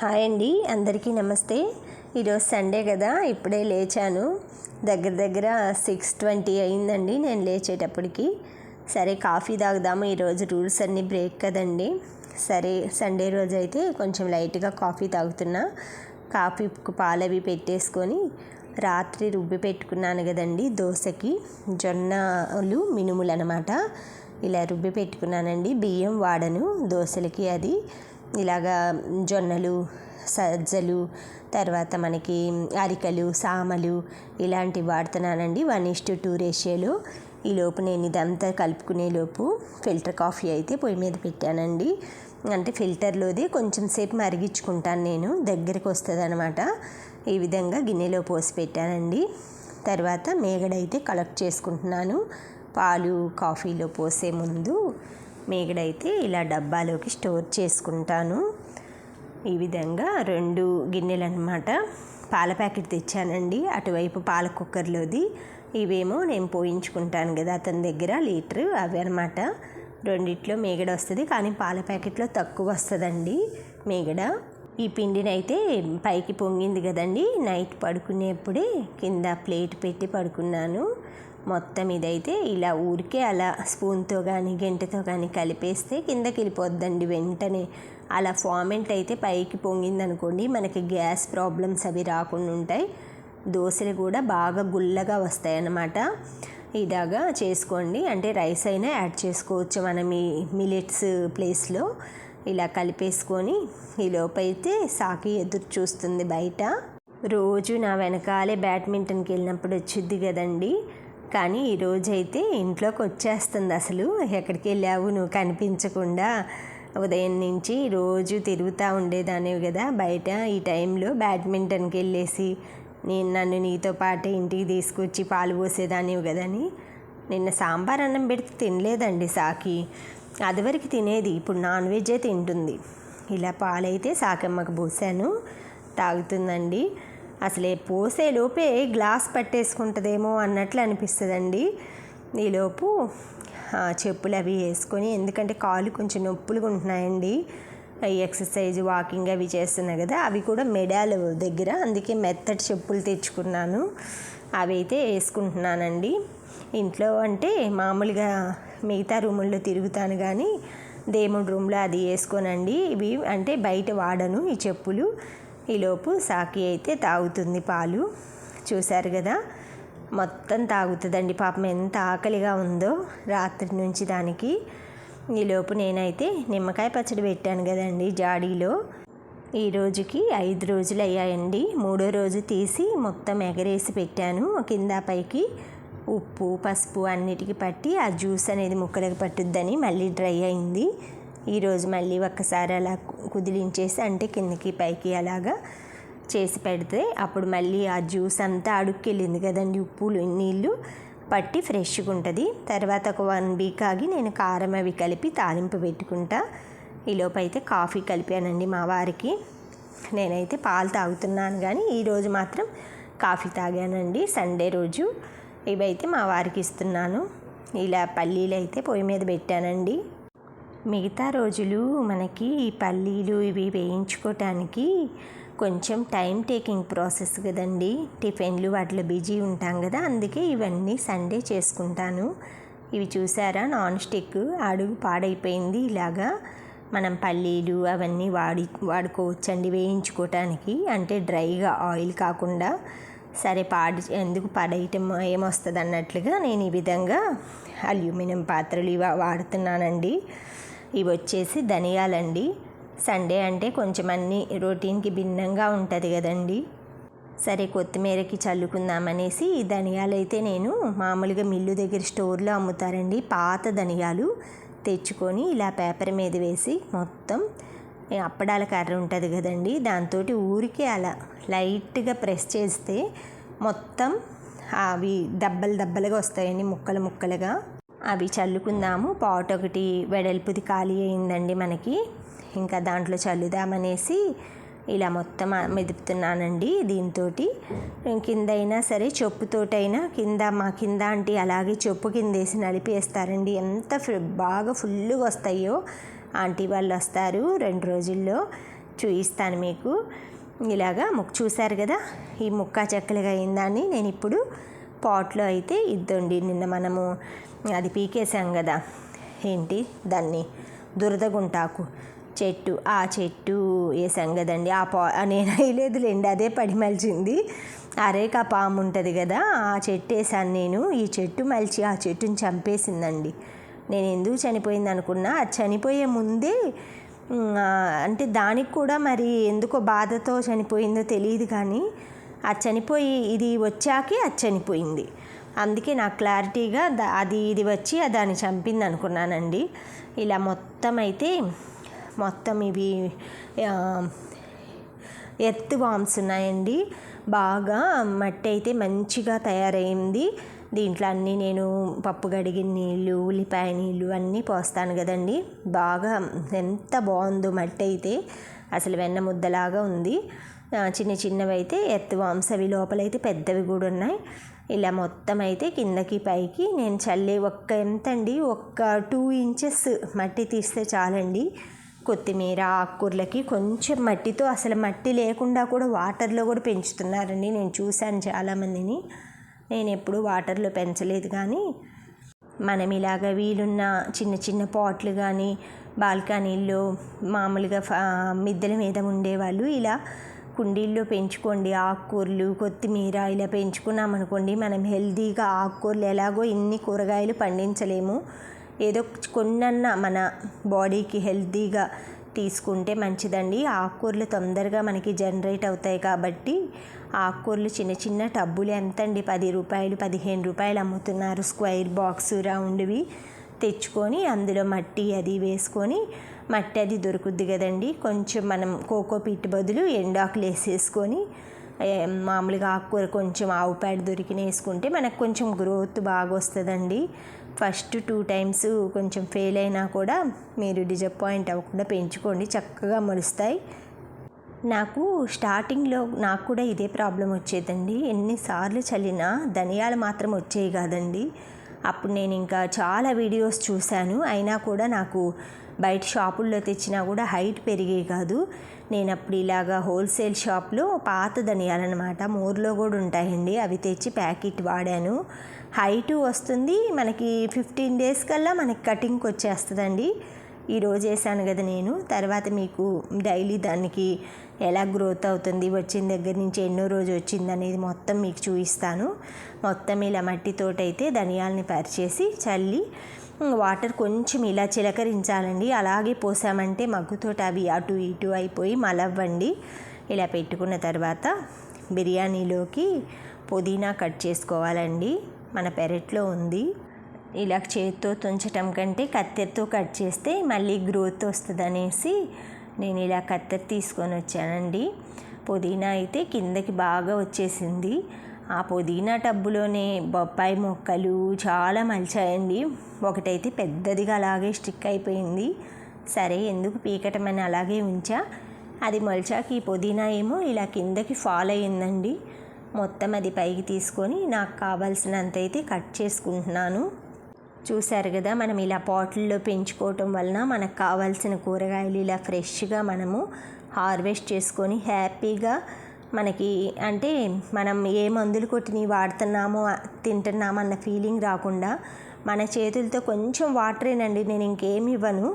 Hi అండి అందరికీ నమస్తే. ఈరోజు సండే కదా ఇప్పుడే లేచాను. దగ్గర దగ్గర సిక్స్ ట్వంటీ అయిందండి నేను లేచేటప్పటికి. సరే కాఫీ తాగుదాము ఈరోజు రూల్స్ అన్నీ బ్రేక్ కదండి. సరే సండే రోజు అయితే కొంచెం లైట్గా కాఫీ తాగుతున్నా. కాఫీకు పాలవి పెట్టేసుకొని రాత్రి రుబ్బి పెట్టుకున్నాను కదండి దోశకి. జొన్నలు మినుములు అనమాట ఇలా రుబ్బి పెట్టుకున్నానండి బియ్యం వాడను దోశలకి అది. ఇలాగా జొన్నలు సజ్జలు తర్వాత మనకి అరికలు సామలు ఇలాంటివి వాడుతున్నానండి. వన్ ఇస్టు టూ రేషియోలో. ఈ లోపు నేను ఇదంతా కలుపుకునే లోపు ఫిల్టర్ కాఫీ అయితే పొయ్యి మీద పెట్టానండి. అంటే ఫిల్టర్లోది కొంచెం సేపు మరిగించుకుంటాను నేను. దగ్గరికి వస్తుంది అనమాట ఈ విధంగా గిన్నెలో పోసి పెట్టానండి. తర్వాత మేగడైతే కలెక్ట్ చేసుకుంటున్నాను. పాలు కాఫీలో పోసే ముందు మేగడైతే ఇలా డబ్బాలోకి స్టోర్ చేసుకుంటాను. ఈ విధంగా రెండు గిన్నెలు అనమాట పాల ప్యాకెట్ తెచ్చానండి. అటువైపు పాల కుక్కర్లోది. ఇవేమో నేను పోయించుకుంటాను కదా అతని దగ్గర లీటరు అవి అనమాట రెండిట్లో మేగడ వస్తుంది కానీ పాల ప్యాకెట్లో తక్కువ వస్తుందండి మేగడ. ఈ పిండిని అయితే పైకి పొంగింది కదండి. నైట్ పడుకునేప్పుడే కింద ప్లేట్ పెట్టి పడుకున్నాను. మొత్తం ఇదైతే ఇలా ఊరికే అలా స్పూన్తో కానీ గంటతో కానీ కలిపేస్తే కిందకి వెళ్ళిపోద్దండి వెంటనే. అలా ఫామెంట్ అయితే పైకి పొంగిందనుకోండి మనకి గ్యాస్ ప్రాబ్లమ్స్ అవి రాకుండా ఉంటాయి. దోశలు కూడా బాగా గుల్లగా వస్తాయి అన్నమాట ఇలాగా చేసుకోండి. అంటే రైస్ అయినా యాడ్ చేసుకోవచ్చు మనం ఈ మిలెట్స్ ప్లేస్లో. ఇలా కలిపేసుకొని ఈ లోపైతే సాకి ఎదురు చూస్తుంది బయట. రోజు నా వెనకాలే బ్యాడ్మింటన్కి వెళ్ళినప్పుడు వచ్చింది కదండి. కానీ ఈరోజైతే ఇంట్లోకి వచ్చేస్తుంది అసలు. ఎక్కడికి వెళ్ళావు నువ్వు కనిపించకుండా ఉదయం నుంచి రోజు తిరుగుతూ ఉండేదానివి కదా. బయట ఈ టైంలో బ్యాడ్మింటన్కి వెళ్ళేసి నేను నన్ను నీతో పాటు ఇంటికి తీసుకొచ్చి పాలు పోసేదానివి కదని నిన్న సాంబార్ అన్నం పెడితే తినలేదండి సాకి. అదివరకు తినేది. ఇప్పుడు నాన్ వెజ్జే తింటుంది. ఇలా పాలైతే సాకమ్మకు పోసాను. తాగుతుందండి. అసలే పోసే లోపే గ్లాస్ పట్టేసుకుంటుందేమో అన్నట్లు అనిపిస్తుందండి. ఈలోపు చెప్పులు అవి వేసుకొని ఎందుకంటే కాళ్ళు కొంచెం నొప్పులుగా ఉంటున్నాయండి. ఎక్సర్సైజ్ వాకింగ్ అవి చేస్తున్నాయి కదా అవి కూడా మెడాల దగ్గర అందుకే మెత్తటి చెప్పులు తెచ్చుకున్నాను. అవి అయితే వేసుకుంటున్నానండి. ఇంట్లో అంటే మామూలుగా మిగతా రూముల్లో తిరుగుతాను కానీ దేవుడి రూమ్లో అది వేసుకోనండి. ఇవి అంటే బయట వాడను ఈ చెప్పులు. ఈలోపు సాకి అయితే తాగుతుంది పాలు. చూశారు కదా? మొత్తం తాగుతుందండి. పాపం ఎంత ఆకలిగా ఉందో రాత్రి నుంచి దానికి. ఈలోపు నేనైతే నిమ్మకాయ పచ్చడి పెట్టాను కదండి జాడీలో. ఈ రోజుకి ఐదు రోజులు అయ్యాయండి. మూడో రోజు తీసి మొత్తం ఎగరేసి పెట్టాను. కింద పైకి ఉప్పు పసుపు అన్నిటికీ పట్టి ఆ జ్యూస్ అనేది ముక్కలకు పట్టుద్దని మళ్ళీ డ్రై అయింది. ఈరోజు మళ్ళీ ఒక్కసారి అలా కుదిలించేసి అంటే కిందకి పైకి అలాగా చేసి పెడితే అప్పుడు మళ్ళీ ఆ జ్యూస్ అంతా అడుక్కెళ్ళింది కదండి ఉప్పులు నీళ్ళు పట్టి ఫ్రెష్గా ఉంటుంది. తర్వాత ఒక వన్ వీక్ ఆగి నేను కారం అవి కలిపి తాలింపు పెట్టుకుంటా. ఈలోపు అయితే కాఫీ కలిపానండి మా వారికి. నేనైతే పాలు తాగుతున్నాను కానీ ఈరోజు మాత్రం కాఫీ తాగానండి. సండే రోజు ఇవైతే మా వారికి ఇస్తున్నాను. ఇలా పల్లీలు అయితే పొయ్యి మీద పెట్టానండి. మిగతా రోజులు మనకి పల్లీలు ఇవి వేయించుకోవటానికి కొంచెం టైం టేకింగ్ ప్రాసెస్ కదండి. టిఫిన్లు వాటిలో బిజీ ఉంటాం కదా అందుకే ఇవన్నీ సండే చేసుకుంటాను. ఇవి చూసారా నాన్ స్టిక్ అడుగు పాడైపోయింది ఇలాగా. మనం పల్లీలు అవన్నీ వాడి వాడుకోవచ్చండి వేయించుకోవటానికి అంటే డ్రైగా ఆయిల్ కాకుండా. సరే పాడి ఎందుకు పడేయటం ఏమొస్తుంది అన్నట్లుగా నేను ఈ విధంగా అల్యూమినియం పాత్రలు ఇవి వాడుతున్నానండి. ఇవి వచ్చేసి ధనియాలండి. సండే అంటే కొంచెం అన్ని రొటీన్కి భిన్నంగా ఉంటుంది కదండి. సరే కొత్తిమీరకి చల్లుకుందామనేసి ఈ ధనియాలు అయితే నేను మామూలుగా మిల్లు దగ్గర స్టోర్లో అమ్ముతారండి. పాత ధనియాలు తెచ్చుకొని ఇలా పేపర్ మీద వేసి మొత్తం అప్పడాల కర్ర ఉంటుంది కదండి. దాంతో ఊరికే అలా లైట్గా ప్రెస్ చేస్తే మొత్తం అవి దబ్బలు దబ్బలుగా వస్తాయండి ముక్కలు ముక్కలుగా. అవి చల్లుకుందాము. పాట్ ఒకటి వెడల్పుది ఖాళీ అయిందండి మనకి. ఇంకా దాంట్లో చల్లుదామనేసి ఇలా మొత్తం మెదుపుతున్నానండి దీంతో కిందైనా సరే చెప్పుతోటైనా కింద మా కింద అంటే అలాగే చెప్పు కింద వేసి నలిపేస్తారండి. ఎంత బాగా ఫుల్గా వస్తాయో ఆంటీ వాళ్ళు వస్తారు రెండు రోజుల్లో. చూపిస్తాను మీకు. ఇలాగా ముక్క చూశారు కదా? ఈ ముక్క చెక్కలుగా అయిందాన్ని నేను ఇప్పుడు పాట్లో అయితే ఇద్దండి. నిన్న మనము అది పీకేసాం కదా ఏంటి? దాన్ని దురదగుంటాకు. చెట్టు ఆ చెట్టు వేసాం కదండి ఆ పా నేను వేయలేదులేండి అదే పడి మలిచింది. అరేక పాము ఉంటుంది కదా ఆ చెట్టు వేసాను నేను. ఈ చెట్టు మలిచి ఆ చెట్టుని చంపేసిందండి. నేను ఎందుకు చనిపోయింది అనుకున్నా అది చనిపోయే ముందే అంటే దానికి కూడా మరి ఎందుకో బాధతో చనిపోయిందో తెలియదు కానీ అది చనిపోయి ఇది వచ్చాకే అది చనిపోయింది. అందుకే నాకు క్లారిటీగా అది ఇది వచ్చి దాన్ని చంపింది అనుకున్నానండి. ఇలా మొత్తం అయితే మొత్తం ఇవి ఎర్త్ వామ్స్ ఉన్నాయండి. బాగా మట్టి అయితే మంచిగా తయారైంది. దీంట్లో అన్నీ నేను పప్పు గడిగిన నీళ్ళు ఉల్లిపాయ నీళ్ళు అన్నీ పోస్తాను కదండి. బాగా ఎంత బాగుందో మట్టి అయితే. అసలు వెన్న ముద్దలాగా ఉంది. చిన్న చిన్నవి అయితే ఎర్త్ వామ్స్ అవి లోపలైతే పెద్దవి కూడా ఉన్నాయి. ఇలా మొత్తం అయితే కిందకి పైకి నేను చల్లే ఒక్క ఎంత అండి? ఒక్క టూ ఇంచెస్ మట్టి తీస్తే చాలండి. కొత్తిమీర ఆకుకూరలకి కొంచెం మట్టితో అసలు మట్టి లేకుండా కూడా వాటర్లో కూడా పెంచుతున్నారండి. నేను చూశాను చాలామందిని. నేను ఎప్పుడు వాటర్లో పెంచలేదు కానీ మనం ఇలాగ వీలున్న చిన్న చిన్న పాట్లు కానీ బాల్కనీల్లో మామూలుగా ఫ- మిద్దెల మీద ఉండేవాళ్ళు ఇలా కుండీల్లో పెంచుకోండి. ఆకుకూరలు కొత్తిమీర ఇలా పెంచుకున్నామనుకోండి మనం హెల్తీగా ఆకుకూరలు ఎలాగో ఇన్ని కూరగాయలు పండించలేము. ఏదో కొన్నన్నా మన బాడీకి హెల్తీగా తీసుకుంటే మంచిదండి. ఆకుకూరలు తొందరగా మనకి జనరేట్ అవుతాయి కాబట్టి ఆకుకూరలు చిన్న చిన్న టబ్బులు ఎంత అండి పది రూపాయలు పదిహేను రూపాయలు అమ్ముతున్నారు. స్క్వైర్ బాక్స్ రౌండ్వి. తెచ్చుకొని అందులో మట్టి అది వేసుకొని మట్టి అది దొరుకుద్ది కదండి. కొంచెం మనం కోకో పీట్ బదులు ఎండాకులు వేసేసుకొని మామూలుగా ఆకుకూర కొంచెం ఆవు పేడ దొరికిన వేసుకుంటే మనకు కొంచెం గ్రోత్ బాగా వస్తుందండి. ఫస్ట్ టూ టైమ్స్ కొంచెం ఫెయిల్ అయినా కూడా మీరు డిజపాయింట్ అవ్వకుండా పెంచుకోండి చక్కగా మొలుస్తాయి. నాకు స్టార్టింగ్లో నాకు కూడా ఇదే ప్రాబ్లం వచ్చేదండి. ఎన్నిసార్లు చల్లినా ధనియాలు మాత్రం వచ్చేవి కాదండి. అప్పుడు నేను ఇంకా చాలా వీడియోస్ చూశాను. అయినా కూడా నాకు బయట షాపుల్లో తెచ్చినా కూడా హైట్ పెరిగే కాదు. నేను అప్పుడు ఇలాగా హోల్సేల్ షాప్లో పాత ధనియాలన్నమాట. మోర్లో కూడా ఉంటాయండి. అవి తెచ్చి ప్యాకెట్ వాడాను. హైటు వస్తుంది. మనకి ఫిఫ్టీన్ డేస్ కల్లా మనకి కటింగ్కి వచ్చేస్తుందండి. ఈరోజు వేసాను కదా నేను. తర్వాత మీకు డైలీ దానికి ఎలా గ్రోత్ అవుతుంది వచ్చిన దగ్గర నుంచి ఎన్నో రోజు వచ్చింది అనేది మొత్తం మీకు చూపిస్తాను. మొత్తం ఇలా మట్టితోటి అయితే ధనియాలని పరిచేసి చల్లి వాటర్ కొంచెం ఇలా చిలకరించాలండి. అలాగే పోసామంటే మగ్గుతోటి అవి అటు ఇటు అయిపోయి మలవ్వండి. ఇలా పెట్టుకున్న తర్వాత బిర్యానీలోకి పుదీనా కట్ చేసుకోవాలండి. మన పెరట్లో ఉంది. ఇలా చేతితో తుంచటం కంటే కత్తెరతో కట్ చేస్తే మళ్ళీ గ్రోత్ వస్తుంది అనేసి నేను ఇలా కత్తెర తీసుకొని వచ్చానండి. పుదీనా అయితే కిందకి బాగా వచ్చేసింది. ఆ పుదీనా టబ్బులోనే బొప్పాయి మొక్కలు చాలా మలిచాయండి. ఒకటైతే పెద్దదిగా అలాగే స్టిక్ అయిపోయింది. సరే ఎందుకు పీకటం అని అలాగే ఉంచా? అది మొలిచాక ఈ పుదీనా ఏమో ఇలా కిందకి ఫాల్ అయ్యిందండి. మొత్తం అది పైకి తీసుకొని నాకు కావాల్సినంత అయితే కట్ చేసుకుంటున్నాను. చూశారు కదా మనం ఇలా పాట్లలో పెంచుకోవటం వలన మనకు కావాల్సిన కూరగాయలు ఇలా ఫ్రెష్గా మనము హార్వెస్ట్ చేసుకొని హ్యాపీగా మనకి అంటే మనం ఏ మందులు కొట్టినవి వాడుతున్నామో తింటున్నామో అన్న ఫీలింగ్ రాకుండా మన చేతులతో కొంచెం వాటరేనండి నేను ఇంకేమి ఇవ్వను.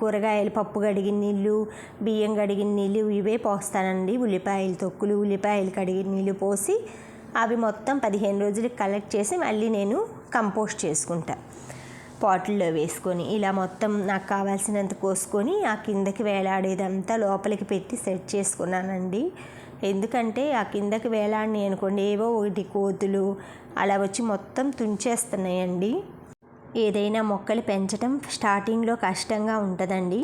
కూరగాయలు పప్పు కడిగిన నీళ్ళు బియ్యం కడిగిన నీళ్ళు ఇవే పోస్తానండి. ఉల్లిపాయలు తొక్కులు ఉల్లిపాయలు కడిగిన నీళ్ళు పోసి అవి మొత్తం పదిహేను రోజులు కలెక్ట్ చేసి మళ్ళీ నేను కంపోస్ట్ చేసుకుంటా. పాటిల్లో వేసుకొని ఇలా మొత్తం నాకు కావాల్సినంత కోసుకొని ఆ కిందకి వేలాడేదంతా లోపలికి పెట్టి సెట్ చేసుకున్నానండి. ఎందుకంటే ఆ కిందకి వేలాడిని అనుకోండి ఏవో ఒకటి కోతులు అలా వచ్చి మొత్తం తుంచేస్తున్నాయండి. ఏదైనా మొక్కలు పెంచడం స్టార్టింగ్లో కష్టంగా ఉంటుందండి.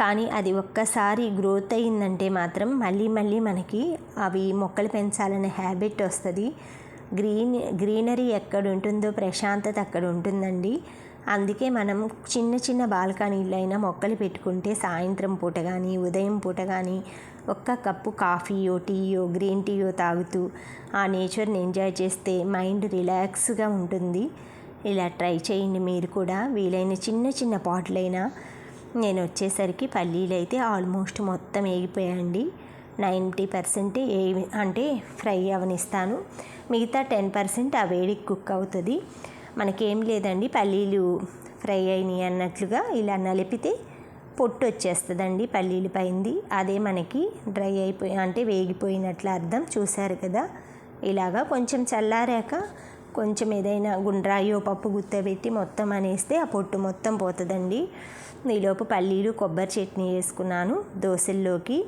కానీ అది ఒక్కసారి గ్రోత్ అయిందంటే మాత్రం మళ్ళీ మళ్ళీ మనకి అవి మొక్కలు పెంచాలనే హ్యాబిట్ వస్తుంది. గ్రీన్ గ్రీనరీ ఎక్కడ ఉంటుందో ప్రశాంతత అక్కడ ఉంటుందండి అందుకే మనం చిన్న చిన్న బాల్కనీలో అయినా మొక్కలు పెట్టుకుంటే సాయంత్రం పూట కానీ ఉదయం పూట కానీ ఒక్క కప్పు కాఫీయో టీయో గ్రీన్ టీయో తాగుతూ ఆ నేచర్ని ఎంజాయ్ చేస్తే మైండ్ రిలాక్స్గా ఉంటుంది. ఇలా ట్రై చేయండి మీరు కూడా. వీలైన చిన్న చిన్న పాటలైనా నేను వచ్చేసరికి పల్లీలు అయితే ఆల్మోస్ట్ మొత్తం వేగిపోయాయండి నైంటీ పర్సెంట్ ఏ అంటే ఫ్రై అవనిస్తాను. మిగతా టెన్ పర్సెంట్ ఆ వేడికి కుక్ అవుతుంది. మనకేం లేదండి పల్లీలు ఫ్రై అయినాయి అన్నట్లుగా ఇలా నలిపితే పొట్టు వచ్చేస్తుందండి పల్లీలు పైంది. అదే మనకి డ్రై అయిపోయి అంటే వేగిపోయినట్లు అర్థం చూశారు కదా? ఇలాగా కొంచెం చల్లారాక కొంచెం ఏదైనా గుండ్రాయో పప్పు గుత్తబెట్టి మొత్తం అనేస్తే ఆ పొట్టు మొత్తం పోతుందండి. ఈలోపు పల్లీలు కొబ్బరి చట్నీ వేసుకున్నాను. దోశల్లోకి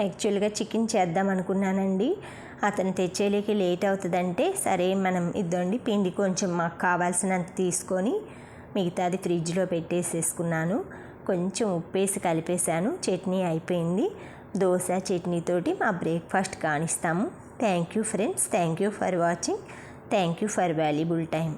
యాక్చువల్గా చికెన్ చేద్దాం అనుకున్నానండి. అతను తెచ్చేలేకి లేట్ అవుతుందంటే సరే మనం ఇద్దండి పిండి కొంచెం మాకు కావాల్సినంత తీసుకొని మిగతాది ఫ్రిడ్జ్లో పెట్టేసేసుకున్నాను. కొంచెం ఉప్పేసి కలిపేశాను చట్నీ అయిపోయింది. దోశ చట్నీతోటి మా breakfast కానిస్తాము. Thank you friends thank you for watching thank you for valuable time.